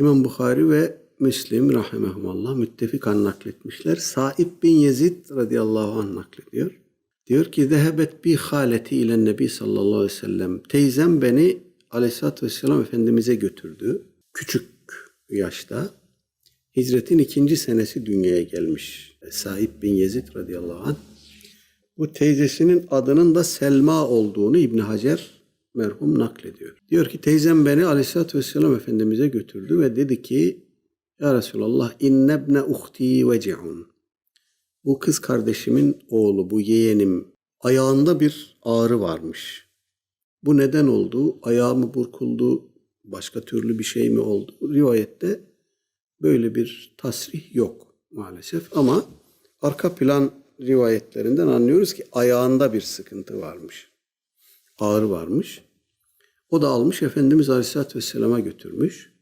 İmam Bukhari ve Müslim rahimehumallah müttefikan nakletmişler. Saib bin Yezid radıyallahu anh naklediyor. Diyor ki zehebet bi haleti ile nebi sallallahu aleyhi ve sellem. Teyzem beni aleyhissalatü vesselam Efendimiz'e götürdü. Küçük yaşta. Hicretin ikinci senesi dünyaya gelmiş. Saib bin Yezid radıyallahu anh. Bu teyzesinin adının da Selma olduğunu İbn Hacer merhum naklediyor. Diyor ki teyzem beni Aleyhisselatü Vesselam Efendimiz'e götürdü ve dedi ki Ya Resulallah innebne uhti veci'un. Bu kız kardeşimin oğlu, bu yeğenim ayağında bir ağrı varmış. Bu neden oldu? Ayağı mı burkuldu? Başka türlü bir şey mi oldu? Rivayette böyle bir tasrih yok maalesef ama arka plan rivayetlerinden anlıyoruz ki ayağında bir sıkıntı varmış. Ağrı varmış. O da almış Efendimiz Aleyhisselatü Vesselam'a götürmüş.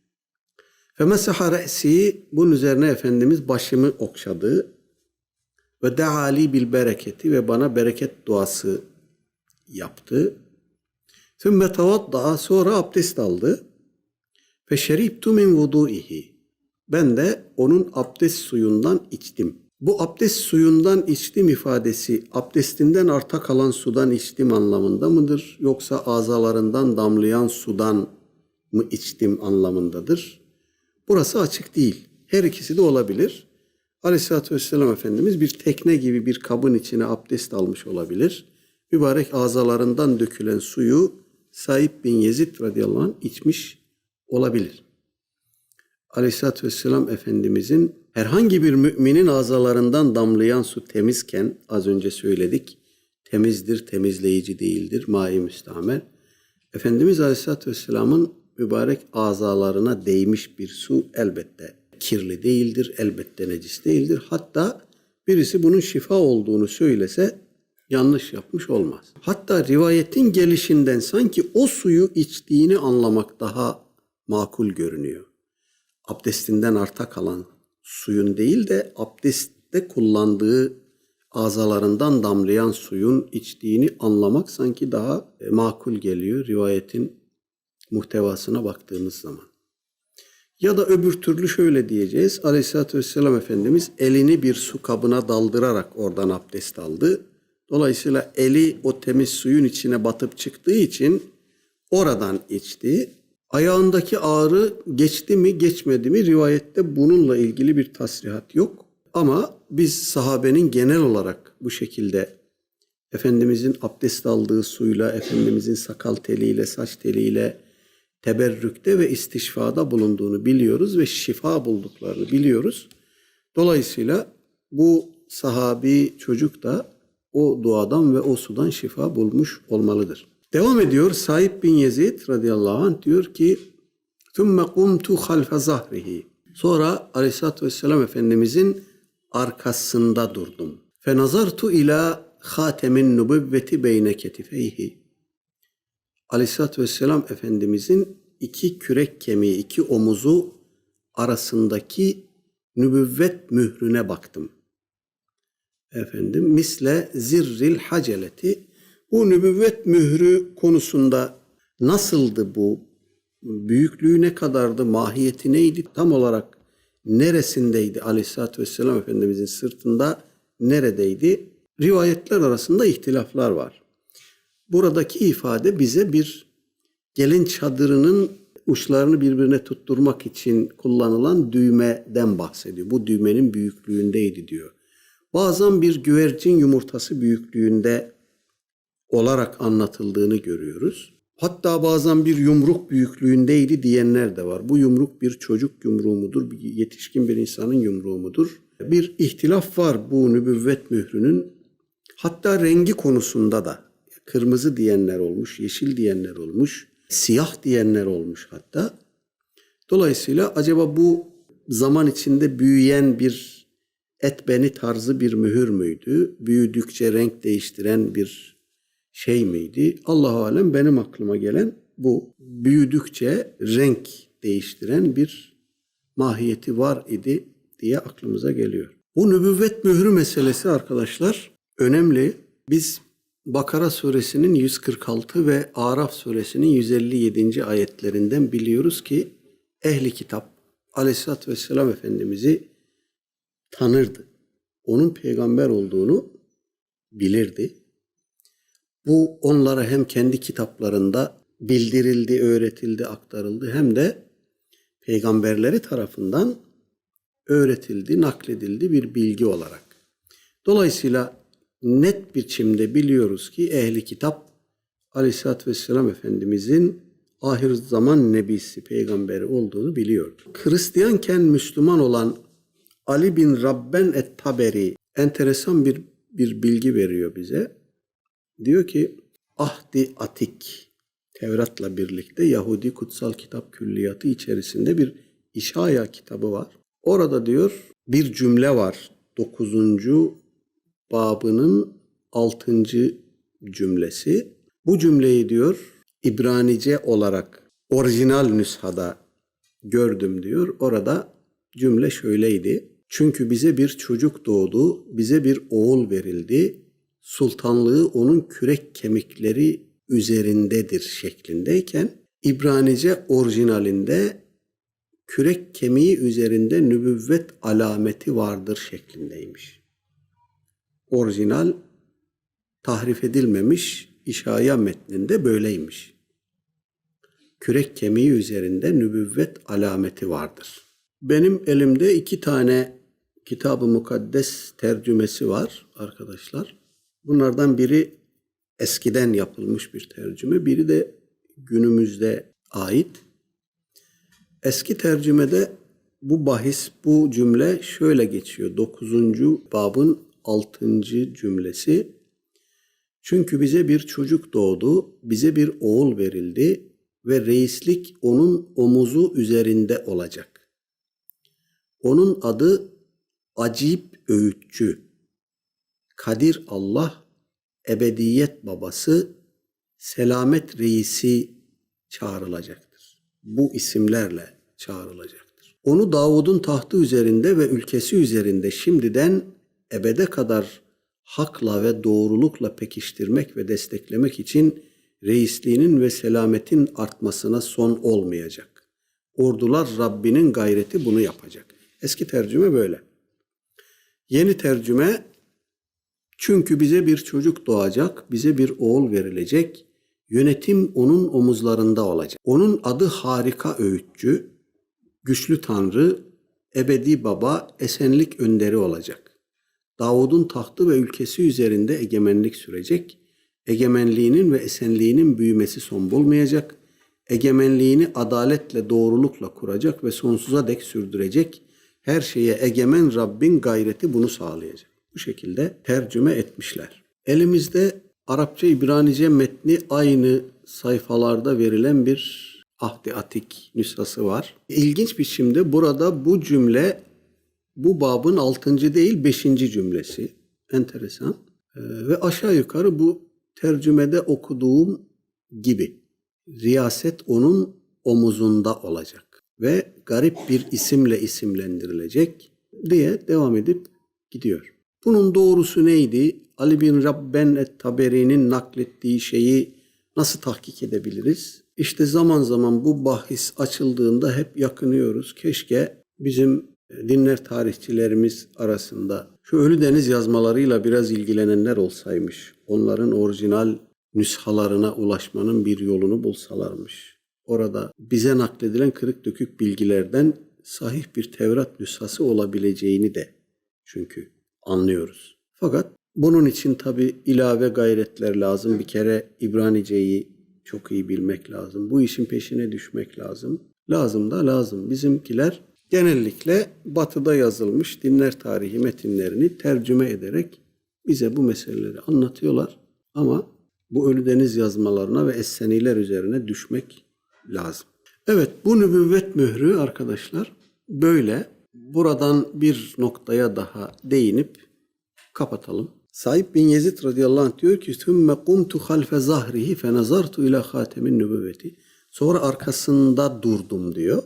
Femesaha re'si bunun üzerine Efendimiz başımı okşadı. Ve deali bil bereketi ve bana bereket duası yaptı. Sümme tavadda sonra abdest aldı. Fe şeribtu min vudu'ihi. Ben de onun abdest suyundan içtim. Bu abdest suyundan içtim ifadesi abdestinden arta kalan sudan içtim anlamında mıdır? Yoksa azalarından damlayan sudan mı içtim anlamındadır? Burası açık değil. Her ikisi de olabilir. Aleyhisselatü Vesselam Efendimiz bir tekne gibi bir kabın içine abdest almış olabilir. Mübarek azalarından dökülen suyu Said bin Yezid radıyallahu anh içmiş olabilir. Aleyhisselatü Vesselam Efendimizin herhangi bir müminin azalarından damlayan su temizken az önce söyledik temizdir, temizleyici değildir, mai müstamel. Efendimiz Aleyhisselatü Vesselam'ın mübarek azalarına değmiş bir su elbette kirli değildir, elbette necis değildir. Hatta birisi bunun şifa olduğunu söylese yanlış yapmış olmaz. Hatta rivayetin gelişinden sanki o suyu içtiğini anlamak daha makul görünüyor. Abdestinden arta kalan suyun değil de abdestte kullandığı azalarından damlayan suyun içtiğini anlamak sanki daha e, makul geliyor rivayetin muhtevasına baktığımız zaman. Ya da öbür türlü şöyle diyeceğiz. Aleyhisselatü Vesselam Efendimiz elini bir su kabına daldırarak oradan abdest aldı. Dolayısıyla eli o temiz suyun içine batıp çıktığı için oradan içti. Ayağındaki ağrı geçti mi geçmedi mi rivayette bununla ilgili bir tasrihat yok. Ama biz sahabenin genel olarak bu şekilde Efendimizin abdest aldığı suyla, Efendimizin sakal teliyle, saç teliyle teberrükte ve istişfada bulunduğunu biliyoruz ve şifa bulduklarını biliyoruz. Dolayısıyla bu sahabi çocuk da o duadan ve o sudan şifa bulmuş olmalıdır. Devam ediyor Said bin Yezid radıyallahu anh diyor ki ثُمَّ قُمْتُ خَلْفَ زَهْرِهِ Sonra aleyhissalatü vesselam Efendimizin arkasında durdum. فَنَظَرْتُ ila خَاتَمٍ نُبُوَّةِ beyne ketifeyhi. Aleyhissalatü vesselam Efendimizin iki kürek kemiği, iki omuzu arasındaki nübüvvet mührüne baktım. Efendim misle zirril haceleti bu nübüvvet mührü konusunda nasıldı bu? Büyüklüğü ne kadardı? Mahiyeti neydi? Tam olarak neresindeydi Aleyhisselatü Vesselam Efendimizin sırtında neredeydi? Rivayetler arasında ihtilaflar var. Buradaki ifade bize bir gelin çadırının uçlarını birbirine tutturmak için kullanılan düğmeden bahsediyor. Bu düğmenin büyüklüğündeydi diyor. Bazen bir güvercin yumurtası büyüklüğünde olarak anlatıldığını görüyoruz. Hatta bazen bir yumruk büyüklüğündeydi diyenler de var. Bu yumruk bir çocuk yumruğu mudur, bir yetişkin bir insanın yumruğu mudur? Bir ihtilaf var bu nübüvvet mührünün. Hatta rengi konusunda da kırmızı diyenler olmuş, yeşil diyenler olmuş, siyah diyenler olmuş hatta. Dolayısıyla acaba bu zaman içinde büyüyen bir et beni tarzı bir mühür müydü? Büyüdükçe renk değiştiren bir şey miydi? Allahu alem benim aklıma gelen bu. Büyüdükçe renk değiştiren bir mahiyeti var idi diye aklımıza geliyor. Bu nübüvvet mührü meselesi arkadaşlar önemli. Biz Bakara suresinin 146 ve Araf suresinin 157. ayetlerinden biliyoruz ki ehli kitap Aleyhisselatü Vesselam Efendimiz'i tanırdı. Onun peygamber olduğunu bilirdi. Bu onlara hem kendi kitaplarında bildirildi, öğretildi, aktarıldı hem de peygamberleri tarafından öğretildi, nakledildi bir bilgi olarak. Dolayısıyla net biçimde biliyoruz ki ehli kitap Aleyhisselatü Vesselam Efendimizin ahir zaman nebisi, peygamberi olduğunu biliyor. Hristiyanken Müslüman olan Ali bin Rabben et-Taberi enteresan bir bir bilgi veriyor bize. Diyor ki Ahdi Atik Tevrat'la birlikte Yahudi kutsal kitap külliyatı içerisinde bir İşaya kitabı var. Orada diyor bir cümle var. 9. babının 6. cümlesi. Bu cümleyi diyor İbranice olarak orijinal nüshada gördüm diyor. Orada cümle şöyleydi. Çünkü bize bir çocuk doğdu, bize bir oğul verildi. Sultanlığı onun kürek kemikleri üzerindedir şeklindeyken İbranice orijinalinde kürek kemiği üzerinde nübüvvet alameti vardır şeklindeymiş. Orijinal tahrif edilmemiş İşaya metninde böyleymiş. Kürek kemiği üzerinde nübüvvet alameti vardır. Benim elimde iki tane Kitab-ı Mukaddes tercümesi var arkadaşlar. Bunlardan biri eskiden yapılmış bir tercüme, biri de günümüzde ait. Eski tercümede bu bahis, bu cümle şöyle geçiyor. 9. babın 6. cümlesi. Çünkü bize bir çocuk doğdu, bize bir oğul verildi ve reislik onun omuzu üzerinde olacak. Onun adı acip öğütçü. Kadir Allah, ebediyet babası, selamet reisi çağrılacaktır. Bu isimlerle çağrılacaktır. Onu Davud'un tahtı üzerinde ve ülkesi üzerinde şimdiden ebede kadar hakla ve doğrulukla pekiştirmek ve desteklemek için reisliğinin ve selametin artmasına son olmayacak. Ordular Rabbinin gayreti bunu yapacak. Eski tercüme böyle. Yeni tercüme çünkü bize bir çocuk doğacak, bize bir oğul verilecek, yönetim onun omuzlarında olacak. Onun adı harika öğütçü, güçlü tanrı, ebedi baba, esenlik önderi olacak. Davud'un tahtı ve ülkesi üzerinde egemenlik sürecek. Egemenliğinin ve esenliğinin büyümesi son bulmayacak. Egemenliğini adaletle, doğrulukla kuracak ve sonsuza dek sürdürecek. Her şeye egemen Rabbin gayreti bunu sağlayacak. Bu şekilde tercüme etmişler. Elimizde Arapça İbranice metni aynı sayfalarda verilen bir Ahdi Atik nüshası var. İlginç biçimde burada bu cümle bu babın altıncı değil beşinci cümlesi. Enteresan. Ee, ve aşağı yukarı bu tercümede okuduğum gibi. Riyaset onun omuzunda olacak ve garip bir isimle isimlendirilecek diye devam edip gidiyor. Bunun doğrusu neydi? Ali bin Rabben et-Taberi'nin naklettiği şeyi nasıl tahkik edebiliriz? İşte zaman zaman bu bahis açıldığında hep yakınıyoruz. Keşke bizim dinler tarihçilerimiz arasında şu Ölü Deniz yazmalarıyla biraz ilgilenenler olsaymış. Onların orijinal nüshalarına ulaşmanın bir yolunu bulsalarmış. Orada bize nakledilen kırık dökük bilgilerden sahih bir Tevrat nüshası olabileceğini de çünkü anlıyoruz. Fakat bunun için tabi ilave gayretler lazım. Bir kere İbranice'yi çok iyi bilmek lazım. Bu işin peşine düşmek lazım. Lazım da lazım. Bizimkiler genellikle batıda yazılmış dinler tarihi metinlerini tercüme ederek bize bu meseleleri anlatıyorlar. Ama bu Ölü Deniz yazmalarına ve Esseniler üzerine düşmek lazım. Evet bu nübüvvet mührü arkadaşlar böyle Buradan bir noktaya daha değinip kapatalım. Said bin Yezid radıyallahu anh diyor ki ثُمَّ قُمْتُ خَلْفَ زَهْرِهِ فَنَظَرْتُ اِلَى خَاتَمِ النُّبُوَّةِ Sonra arkasında durdum diyor.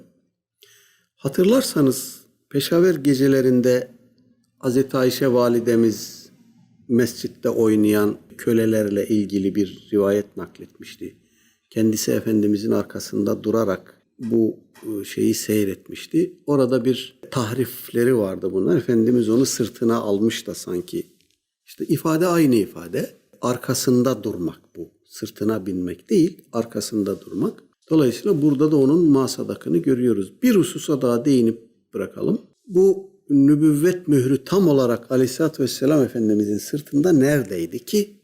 Hatırlarsanız Peşaver gecelerinde Hazreti Ayşe validemiz mescitte oynayan kölelerle ilgili bir rivayet nakletmişti. Kendisi Efendimizin arkasında durarak bu e, şeyi seyretmişti. Orada bir tahrifleri vardı bunlar. Efendimiz onu sırtına almış da sanki. İşte ifade aynı ifade. Arkasında durmak bu. Sırtına binmek değil, arkasında durmak. Dolayısıyla burada da onun masadakını görüyoruz. Bir hususa daha değinip bırakalım. Bu nübüvvet mührü tam olarak Aleyhisselatü Vesselam Efendimizin sırtında neredeydi ki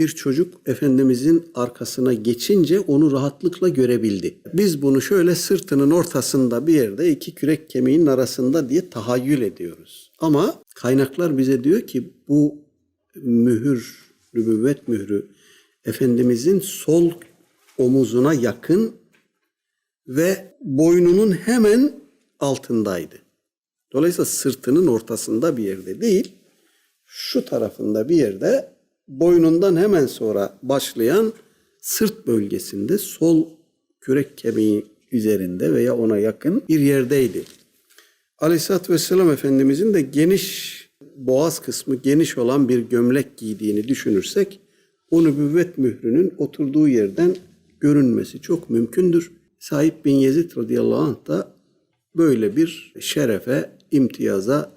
bir çocuk Efendimizin arkasına geçince onu rahatlıkla görebildi. Biz bunu şöyle sırtının ortasında bir yerde iki kürek kemiğinin arasında diye tahayyül ediyoruz. Ama kaynaklar bize diyor ki bu mühür, nübüvvet mührü Efendimizin sol omuzuna yakın ve boynunun hemen altındaydı. Dolayısıyla sırtının ortasında bir yerde değil, şu tarafında bir yerde boynundan hemen sonra başlayan sırt bölgesinde sol kürek kemiği üzerinde veya ona yakın bir yerdeydi. Aleyhisselatü Vesselam Efendimizin de geniş boğaz kısmı geniş olan bir gömlek giydiğini düşünürsek o nübüvvet mührünün oturduğu yerden görünmesi çok mümkündür. Sahip bin Yezid radıyallahu anh da böyle bir şerefe, imtiyaza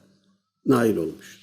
nail olmuş.